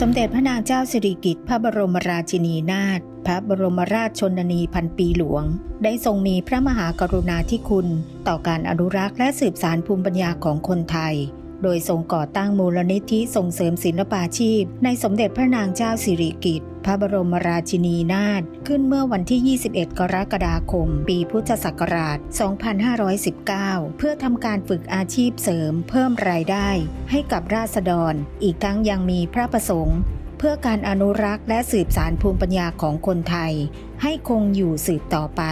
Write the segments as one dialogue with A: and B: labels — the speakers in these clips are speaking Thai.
A: สมเด็จพระนางเจ้าสิริกิติ์พระบรมราชินีนาถ พระบรมราชชนนีพันปีหลวง ได้ทรงมีพระมหากรุณาธิคุณ ต่อการอนุรักษ์และสืบสารภูมิปัญญาของคนไทย โดยทรงก่อตั้งมูลนิธิส่งเสริมศิลปาชีพ ในสมเด็จพระนางเจ้าสิริกิติ์พระบรมราชินีนาถขึ้นเมื่อวันที่ 21 กรกฎาคม ปีพุทธศักราช 2519 เพื่อทำการฝึกอาชีพเสริมเพิ่มรายได้ ให้กับราษฎร อีกทั้งยังมีพระประสงค์ เพื่อการอนุรักษ์และสืบสารภูมิปัญญาของคนไทย ให้คงอยู่สืบต่อไป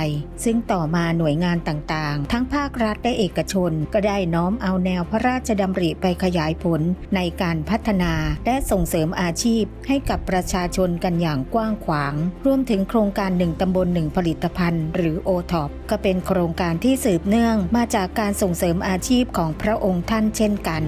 A: ซึ่งต่อมาหน่วยงานต่างๆ ทั้งภาครัฐและเอกชน ก็ได้น้อมเอาแนวพระราชดำริไปขยายผลในการพัฒนาและส่งเสริมอาชีพ ให้กับประชาชนกันอย่างกว้างขวาง รวมถึงโครงการหนึ่งตำบลหนึ่งผลิตภัณฑ์ หรือ o t o p ก็เป็นโครงการที่สืบเนื่องมาจากการส่งเสริมอาชีพของพระองค์ท่านเช่นกัน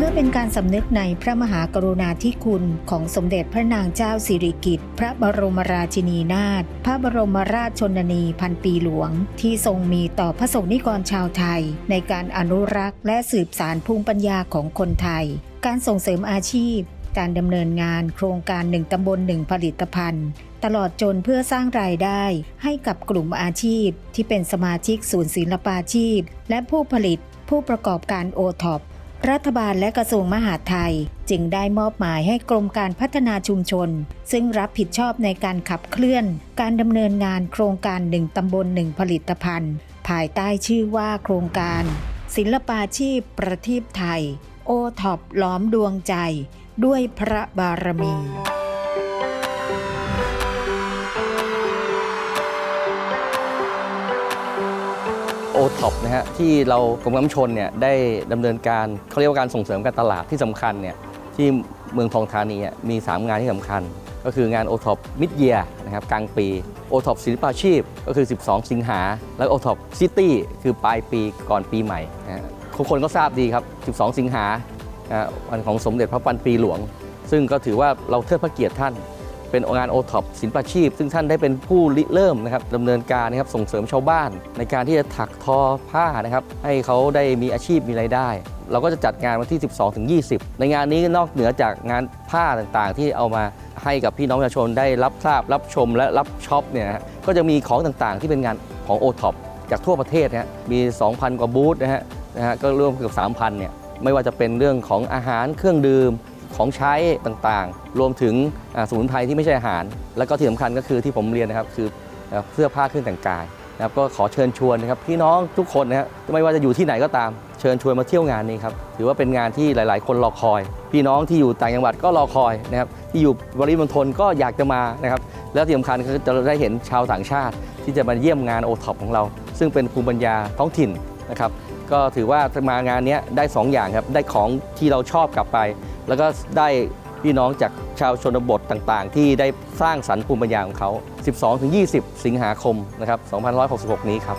A: เพื่อเป็นการสำนึกในพระมหากรุณาธิคุณของสมเด็จพระนางเจ้าสิริกิติ์พระบรมราชินีนาถพระบรมราชชนนีพันปีหลวง ที่ทรงมีต่อพระสงฆ์นิกรชาวไทย ในการอนุรักษ์และสืบสารภูมิปัญญาของคนไทย การส่งเสริมอาชีพ การดำเนินงานโครงการหนึ่งตำบลหนึ่งผลิตภัณฑ์ตลอดจนเพื่อสร้างรายได้ให้กับกลุ่มอาชีพ ที่เป็นสมาชิกศูนย์ศิลปาชีพ และผู้ผลิตผู้ประกอบการโอท็อป รัฐบาลและกระทรวงมหาดไทย จึงได้มอบหมายให้กรมการพัฒนาชุมชน ซึ่งรับผิดชอบในการขับเคลื่อน การดำเนินงานโครงการหนึ่งตำบลหนึ่งผลิตภัณฑ์ ภายใต้ชื่อว่าโครงการ ศิลปาชีพประทีปไทย โอท็อปล้อมดวงใจ ด้วยพระบารมี
B: โอท็อปนะฮะที่เรากรมการชนเนี่ยได้ดำเนินการเขาเรียกว่าการส่งเสริมการตลาดที่สำคัญเนี่ยที่เมืองทองธานีมี 3 งานที่สำคัญ ก็คืองานโอท็อปมิดเยียนะครับกลางปีโอท็อปศิลปาชีพ ก็คือ 12 สิงหา แล้วโอท็อปซิตี้คือปลายปีก่อนปีใหม่นะทุกคนก็ทราบดีครับ 12 สิงหาวันของสมเด็จพระปันปีหลวง ซึ่งก็ถือว่าเราเทิดพระเกียรติท่าน เป็นงานโอท็อปศิลปาชีพ ซึ่งท่านได้เป็นผู้ริเริ่มนะครับดำเนินการนะครับส่งเสริมชาวบ้าน ในการที่จะถักทอผ้านะครับให้เขาได้มีอาชีพมีรายได้ เราก็จะจัดงานวันที่ 12ถึง20 ในงานนี้นอกเหนือจากงานผ้าต่างๆ ที่เอามาให้กับพี่น้องประชาชนได้รับทราบรับชมและรับช็อปเนี่ยนะฮะก็จะมีของต่างๆ ที่เป็นงานของโอท็อปจากทั่วประเทศนะฮะมี 2,000 กว่าบูธนะฮะนะฮะก็รวมเกือบ3,000เนี่ยไม่ว่าจะเป็นเรื่องของอาหารเครื่องดื่ม ของใช้ต่างๆ รวมถึงสมุนไพรที่ไม่ใช่อาหาร แล้วก็ที่สำคัญก็คือที่ผมเรียนนะครับคือเสื้อผ้าเครื่องแต่งกายนะครับก็ขอเชิญชวนนะครับพี่น้องทุกคนนะฮะไม่ว่าจะอยู่ที่ไหนก็ตาม เชิญชวนมาเที่ยวงานนี้ครับถือว่าเป็นงานที่หลาย ๆ คนรอคอย พี่น้องที่อยู่ต่างจังหวัดก็รอคอยนะครับที่อยู่บริมณฑลก็อยากจะมานะครับแล้วที่สำคัญคือจะได้เห็นชาวต่างชาติ ที่จะมาเยี่ยมงานโอท็อปของเรา ซึ่งเป็นภูมิปัญญาท้องถิ่นนะครับก็ถือว่ามางานนี้ได้สองอย่างครับได้ของที่เราชอบกลับไป แล้วก็ได้พี่น้องจากชาวชนบทต่างๆ ที่ได้สร้างสรรค์ภูมิปัญญาของเขา 12-20 สิงหาคมนะครับ2566 นี้ครับ